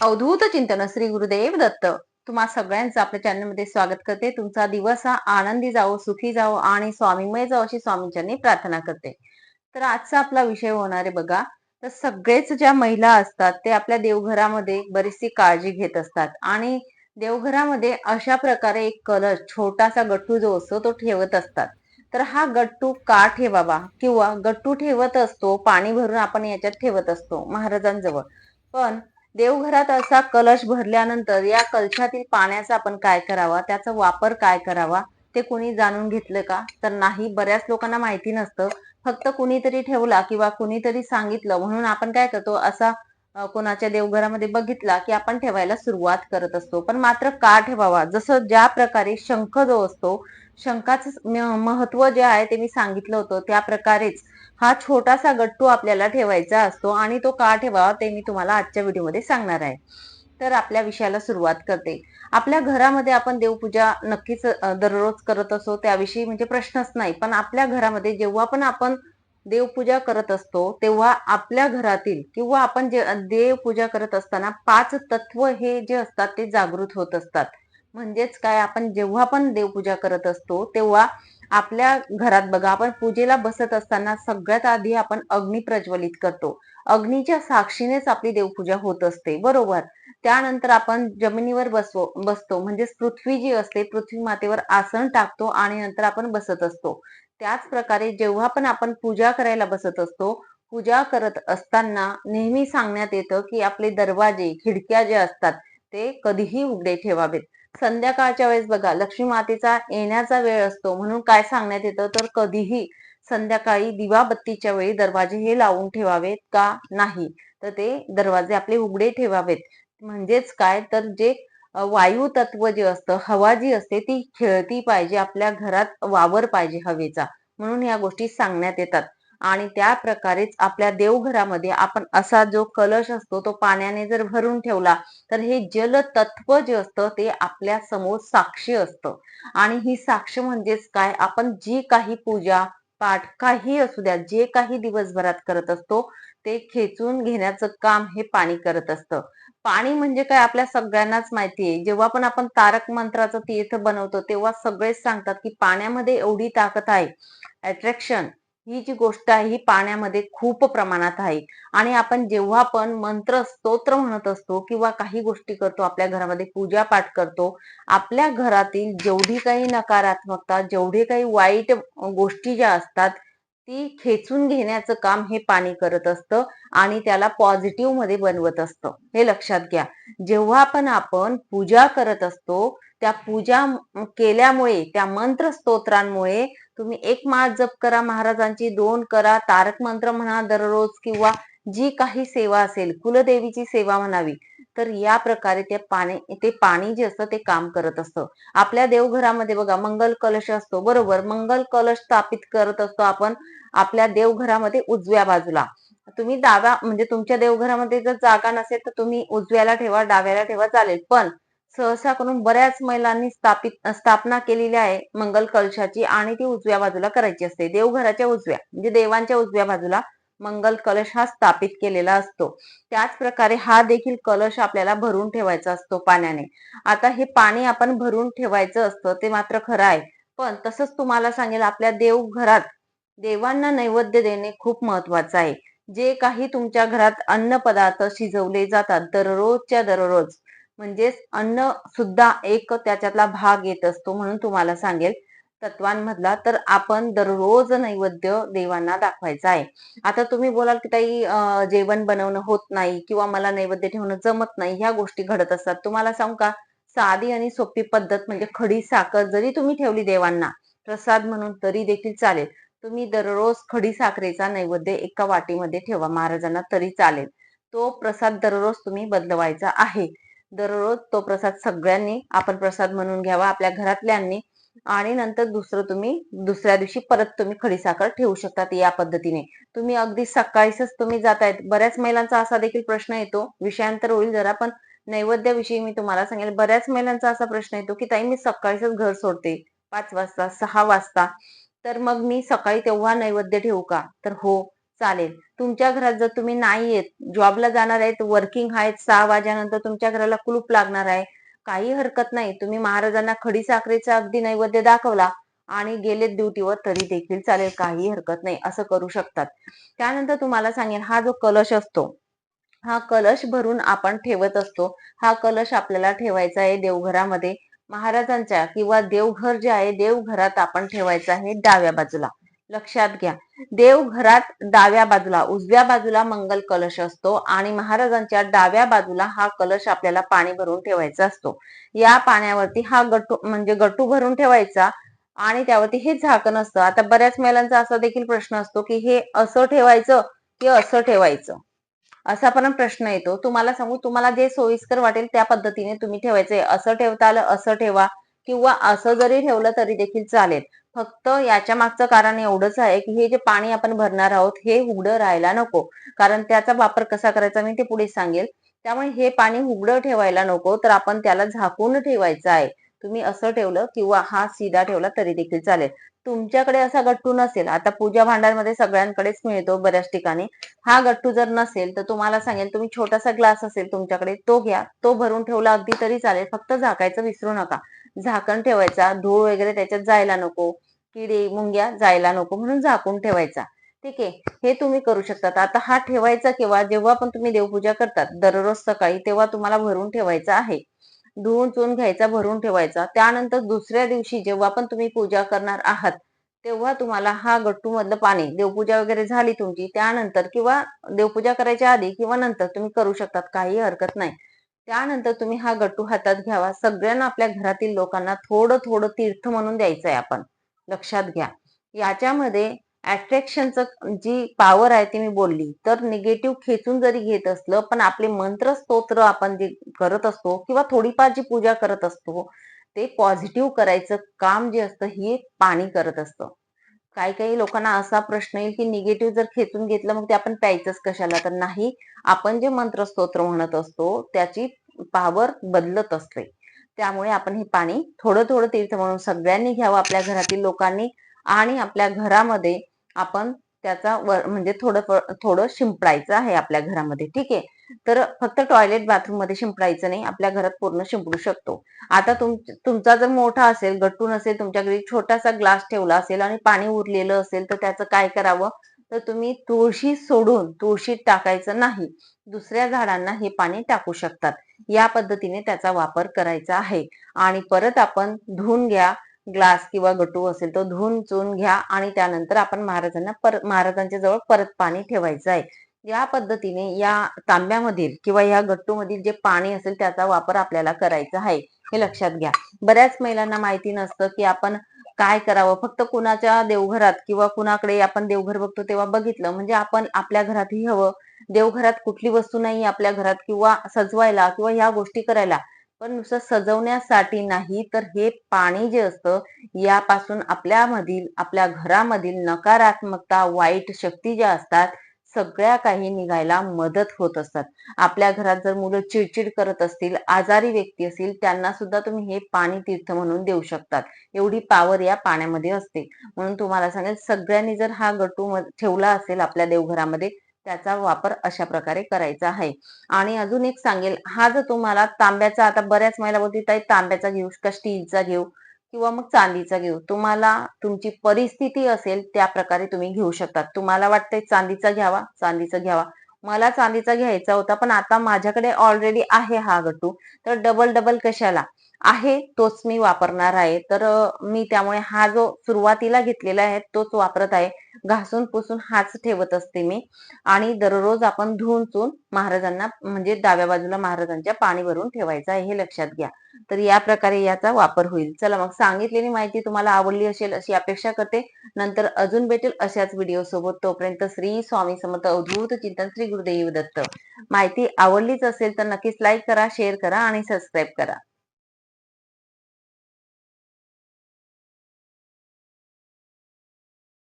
अवधूत चिंतन श्री गुरुदेव दत्त. तुम्हा सगळ्यांचं आपल्या चॅनलमध्ये स्वागत करते. तुमचा दिवस हा आनंदी जावो सुखी जावो आणि स्वामीमय जावो अशी स्वामींच्यांनी प्रार्थना करते. तर आजचा आपला विषय होणार आहे बघा. तर सगळेच ज्या महिला असतात ते आपल्या देवघरामध्ये बरीचशी काळजी घेत असतात. आणि देवघरामध्ये अशा प्रकारे एक कलश छोटासा गट्टू जो असतो तो ठेवत असतात. तर हा गट्टू का ठेवावा? किंवा गट्टू ठेवत असतो पाणी भरून आपण याच्यात ठेवत असतो महाराजांजवळ. पण देवघरात असा कलश भरल्यानंतर या कलशातील पाण्याचा आपण काय करावा? त्याचा वापर काय करावा? ते कुणी जाणून घेतलं का? तर नाही बऱ्याच लोकांना माहिती नसतं. फक्त कुणीतरी ठेवला किंवा कुणीतरी सांगितलं म्हणून आपण काय करतो? असा कोणाच्या देवघरामध्ये बघितला की आपण ठेवायला सुरुवात करत असतो. पण मात्र का ठेवावा? जसं ज्या प्रकारे शंख जो असतो शंकाचं महत्त्व जे आहे ते मी सांगितलं होतं. त्या प्रकारेच हा छोटासा गट्टू आपल्याला ठेवायचा असतो आणि तो का ठेवावा ते मी तुम्हाला आजच्या व्हिडिओमध्ये सांगणार आहे. तर आपल्या विषयाला सुरुवात करते. आपल्या घरामध्ये आपण देवपूजा नक्कीच दररोज करत असतो त्याविषयी म्हणजे प्रश्नच नाही. पण आपल्या घरामध्ये जेव्हा पण आपण देवपूजा करत असतो तेव्हा आपल्या घरातील किंवा आपण जे देवपूजा करत असताना पाच तत्व हे जे असतात ते जागृत होत असतात. म्हणजेच काय आपण जेव्हा पण देवपूजा करत असतो तेव्हा आपल्या घरात बघा आपण पूजेला बसत असताना सगळ्यात आधी आपण अग्नी प्रज्वलित करतो. अग्नीच्या साक्षीनेच आपली देवपूजा होत असते बरोबर? त्यानंतर आपण जमिनीवर बसतो बसतो म्हणजेच पृथ्वी जी असते पृथ्वी मातेवर आसन टाकतो आणि नंतर आपण बसत असतो. त्याच प्रकारे जेव्हा पण आपण पूजा करायला बसत असतो पूजा करत असताना नेहमी सांगण्यात येतं की आपले दरवाजे खिडक्या जे असतात ते कधीही उघडे ठेवावेत. संध्याकाळच्या वेळेस बघा लक्ष्मी मातेचा येण्याचा वेळ असतो. म्हणून काय सांगण्यात येतं? तर कधीही संध्याकाळी दिवाबत्तीच्या वेळी दरवाजे हे लावून ठेवावेत का नाही? तर ते दरवाजे आपले उघडे ठेवावेत. म्हणजेच काय? तर जे वायू तत्व जे असतं हवा जी असते ती खेळती पाहिजे. आपल्या घरात वावर पाहिजे हवेचा. म्हणून या गोष्टी सांगण्यात येतात. आणि त्या प्रकारेच आपल्या देवघरामध्ये आपण असा जो कलश असतो तो पाण्याने जर भरून ठेवला तर हे जल तत्व जे असतं ते आपल्यासमोर साक्षी असतं. आणि ही साक्ष म्हणजेच काय? आपण जी काही पूजा पाठ काही असू द्या जे काही दिवसभरात करत असतो ते खेचून घेण्याचं काम हे पाणी करत असतं. पाणी म्हणजे काय आपल्या सगळ्यांनाच माहिती आहे. जेव्हा पण आपण तारक मंत्राचं तीर्थ बनवतो तेव्हा सगळेच सांगतात की पाण्यामध्ये एवढी ताकद आहे. अट्रॅक्शन ही जी गोष्ट आहे ही पाण्यामध्ये खूप प्रमाणात आहे. आणि आपण जेव्हा पण मंत्र स्तोत्र म्हणत असतो किंवा काही गोष्टी करतो आपल्या घरामध्ये पूजा पाठ करतो आपल्या घरातील जेवढी काही नकारात्मकता जेवढे काही वाईट गोष्टी ज्या असतात ती खेचून घेण्याचं काम हे पाणी करत असतं आणि त्याला पॉझिटिव्हमध्ये बनवत असतं. हे लक्षात घ्या. जेव्हा पण आपण पूजा करत असतो त्या पूजा केल्यामुळे त्या मंत्र स्तोत्रांमुळे तुम्ही एक माळ जप करा महाराजांची दोन करा तारक मंत्र म्हणा दररोज किंवा जी काही सेवा असेल कुलदेवीची सेवा म्हणावी तर या प्रकारे ते पाणी ते पाणी जे असतं ते काम करत असतं. आपल्या देवघरामध्ये बघा मंगल कलश असतो बरोबर? मंगल कलश स्थापित करत असतो आपण आपल्या देवघरामध्ये उजव्या बाजूला. तुम्ही डाव्या म्हणजे तुमच्या देवघरामध्ये जर जागा नसेल तर तुम्ही उजव्याला ठेवा डाव्याला ठेवा चालेल. पण सहसा करून बऱ्याच महिलांनी स्थापित स्थापना केलेली आहे मंगल कलशाची आणि ती उजव्या बाजूला करायची असते. देवघराच्या उजव्या म्हणजे देवांच्या उजव्या बाजूला मंगल कलश हा स्थापित केलेला असतो. त्याच प्रकारे हा देखील कलश आपल्याला भरून ठेवायचा असतो पाण्याने. आता हे पाणी आपण भरून ठेवायचं असतं ते मात्र खरं आहे. पण तसंच तुम्हाला सांगेल आपल्या देवघरात देवांना नैवेद्य देणे खूप महत्वाचं आहे. जे काही तुमच्या घरात अन्न पदार्थ शिजवले जातात दररोजच्या दररोज म्हणजेच अन्न सुद्धा एक त्याच्यातला भाग येत असतो म्हणून तुम्हाला सांगेल तत्वांमधला. तर आपण दररोज नैवेद्य देवांना दाखवायचा आहे. आता तुम्ही बोलाल की ताई जेवण बनवणं होत नाही किंवा मला नैवेद्य ठेवणं जमत नाही ह्या गोष्टी घडत असतात. तुम्हाला सांगू का? साधी आणि सोपी पद्धत म्हणजे खडी साखर जरी तुम्ही ठेवली देवांना प्रसाद म्हणून तरी देखील चालेल. तुम्ही दररोज खडी साखरेचा नैवेद्य एका वाटीमध्ये ठेवा महाराजांना तरी चालेल. तो प्रसाद दररोज तुम्ही बदलवायचा आहे. दररोज तो प्रसाद सगळ्यांनी आपण प्रसाद म्हणून घ्यावा आपल्या घरातल्यांनी. आणि नंतर दुसरं तुम्ही दुसऱ्या दिवशी परत तुम्ही खडीसाखर ठेवू शकतात या पद्धतीने. तुम्ही अगदी सकाळीच तुम्ही जातायत. बऱ्याच महिलांचा असा देखील प्रश्न येतो. विषयांतर होईल जरा पण नैवेद्याविषयी मी तुम्हाला सांगेल. बऱ्याच महिलांचा असा प्रश्न येतो की ताई मी सकाळीच घर सोडते. पाच वाजता सहा वाजता. तर मग मी सकाळी तेव्हा नैवेद्य ठेवू का? तर हो चालेल. तुमच्या घरात जर तुम्ही नाही येत जॉबला जाणार आहेत वर्किंग आहेत सहा वाजेनंतर तुमच्या घराला कुलूप लागणार आहे. काही हरकत नाही. तुम्ही महाराजांना खडी साखरेचा अगदी नैवेद्य दाखवला आणि गेलेत ड्युटीवर तरी देखील चालेल. काही हरकत नाही. असं करू शकतात. त्यानंतर तुम्हाला सांगेन हा जो कलश असतो हा कलश भरून आपण ठेवत असतो. हा कलश आपल्याला ठेवायचा आहे देवघरामध्ये. महाराजांच्या किंवा देवघर जे आहे देवघरात आपण ठेवायचं आहे डाव्या बाजूला. लक्षात घ्या. देवघरात डाव्या बाजूला उजव्या बाजूला मंगल कलश असतो आणि महाराजांच्या डाव्या बाजूला हा कलश आपल्याला पाणी भरून ठेवायचा असतो. या पाण्यावरती हा गटू म्हणजे गटू भरून ठेवायचा आणि त्यावरती हे झाकण असतं. आता बऱ्याच महिलांचा असा देखील प्रश्न असतो की हे असं ठेवायचं की असं ठेवायचं? असा पण प्रश्न येतो. तुम्हाला सांगू तुम्हाला जे सोयीस्कर वाटेल त्या पद्धतीने तुम्ही ठेवायचंय असं ठेवता आलं असं ठेवा. किंवा असं जरी ठेवलं तरी देखील चालेल. फक्त याच्या मागचं कारण एवढंच आहे की हे जे पाणी आपण भरणार आहोत हे उघडं राहायला नको. कारण त्याचा वापर कसा करायचा मी ते पुढे सांगेल. त्यामुळे हे पाणी उघडं ठेवायला नको तर आपण त्याला झाकून ठेवायचं आहे. तुम्ही असं ठेवलं किंवा हा सीधा ठेवला तरी देखील चालेल. तुमच्याकडे असा गट्टू नसेल आता पूजा भांडारमध्ये सगळ्यांकडेच मिळतो बऱ्याच ठिकाणी. हा गट्टू जर नसेल तर तुम्हाला सांगेल तुम्ही छोटासा ग्लास असेल तुमच्याकडे तो घ्या. तो भरून ठेवला अगदी तरी चालेल फक्त झाकायचं विसरू नका. झाकण ठेवायचा धूळ वगैरे त्याच्यात जायला नको किडे मुंग्या जायला नको म्हणून झाकून ठेवायचा. ठीक आहे? हे तुम्ही करू शकतात. आता हा ठेवायचा किंवा जेव्हा पण तुम्ही देवपूजा करतात दररोज सकाळी तेव्हा तुम्हाला भरून ठेवायचा आहे. धुवून चून घ्यायचा भरून ठेवायचा. त्यानंतर दुसऱ्या दिवशी जेव्हा पण तुम्ही पूजा करणार आहात तेव्हा तुम्हाला हा गट्टू मधलं पाणी देवपूजा वगैरे झाली तुमची त्यानंतर किंवा देवपूजा करायच्या आधी किंवा नंतर तुम्ही करू शकतात. काही हरकत नाही. त्यानंतर तुम्ही हा गट्टू हातात घ्यावा. सगळ्यांना आपल्या घरातील लोकांना थोडं थोडं तीर्थ म्हणून द्यायचं आहे आपण. लक्षात घ्या. याच्यामध्ये अट्रॅक्शनचं जी पॉवर आहे ती मी बोलली. तर निगेटिव्ह खेचून जरी घेत असलं पण आपले मंत्र स्तोत्र आपण जे करत असतो किंवा थोडीफार जी पूजा करत असतो ते पॉझिटिव्ह करायचं काम जे असतं हे पाणी करत असतं. काही काही लोकांना असा प्रश्न येईल की निगेटिव्ह जर खेचून घेतलं मग ते आपण प्यायचंच कशाला? तर नाही आपण जे मंत्र स्तोत्र म्हणत असतो त्याची पावर बदलत असते. त्यामुळे आपण हे पाणी थोडं थोडं तीर्थ म्हणून सगळ्यांनी घ्यावं आपल्या घरातील लोकांनी आणि आपल्या घरामध्ये आपण त्याचा म्हणजे थोडं थोडं शिंपडायचं आहे आपल्या घरामध्ये. ठीक आहे? तर फक्त टॉयलेट बाथरूममध्ये शिंपडायचं नाही. आपल्या घरात पूर्ण शिंपडू शकतो. आता तुम तुमचा जर मोठा असेल गट्टून नसेल तुमच्या घरी छोटासा ग्लास ठेवला असेल आणि पाणी उरलेलं असेल तर त्याचं काय करावं? तर तुम्ही तुळशी सोडून तुळशीत टाकायचं नाही. दुसऱ्या झाडांना हे पाणी टाकू शकतात. या पद्धतीने त्याचा वापर करायचा आहे. आणि परत आपण धुवून घ्या. ग्लास किंवा गटू असेल तो धुवून चून घ्या आणि त्यानंतर आपण महाराजांना परत महाराजांच्या जवळ परत पाणी ठेवायचं आहे. या पद्धतीने या तांब्यामधील किंवा या गट्टूमधील जे पाणी असेल त्याचा वापर आपल्याला करायचा आहे हे लक्षात घ्या. बऱ्याच महिलांना माहिती नसतं की आपण काय करावं. फक्त कुणाच्या देवघरात किंवा कुणाकडे आपण देवघर बघतो तेव्हा बघितलं म्हणजे आपण आपल्या घरातही हवं. देवघरात कुठली वस्तू नाही आपल्या घरात किंवा सजवायला किंवा ह्या गोष्टी करायला. पण नुसतं सजवण्यासाठी नाही तर हे पाणी जे असतं यापासून आपल्यामधील आपल्या घरामधील नकारात्मकता वाईट शक्ती ज्या असतात सगळ्या काही निघायला मदत होत असतात. आपल्या घरात जर मुलं चिडचिड करत असतील आजारी व्यक्ती असतील त्यांना सुद्धा तुम्ही हे पाणी तीर्थ म्हणून देऊ शकतात. एवढी पावर या पाण्यामध्ये असते. म्हणून तुम्हाला सांगेल सगळ्यांनी जर हा गटू ठेवला असेल आपल्या देवघरामध्ये त्याचा वापर अशा प्रकारे करायचा आहे. आणि अजून एक सांगेल हा जर तुम्हाला तांब्याचा आता बऱ्याच महिला बोलतील तांब्याचा घेऊ का स्टीलचा घेऊ किंवा मग चांदीचा घेऊ. तुम्हाला तुमची परिस्थिती असेल त्या प्रकारे तुम्ही घेऊ शकता तुम्हाला वाटतंय चांदीचा घ्यावा चांदीचा घ्यावा. मला चांदीचा घ्यायचा होता पण आता माझ्याकडे ऑलरेडी आहे हा गटू तर डबल डबल कशाला? आहे तोच मी वापरणार आहे. तर मी त्यामुळे हा जो सुरुवातीला घेतलेला आहे तोच वापरत आहे. घासून पुसून हाच ठेवत असते मी. आणि दररोज आपण धुवून चून महाराजांना म्हणजे डाव्या बाजूला महाराजांच्या पाणी भरून ठेवायचं आहे हे लक्षात घ्या. तर या प्रकारे याचा वापर होईल. चला मग सांगितलेली माहिती तुम्हाला आवडली असेल अशी अपेक्षा करते. नंतर अजून भेटेल अशाच व्हिडिओ सोबत. तोपर्यंत श्री स्वामी समर्थ अवधूत चिंतन श्री गुरुदेव दत्त. माहिती आवडलीच असेल तर नक्कीच लाईक करा शेअर करा आणि सबस्क्राईब करा.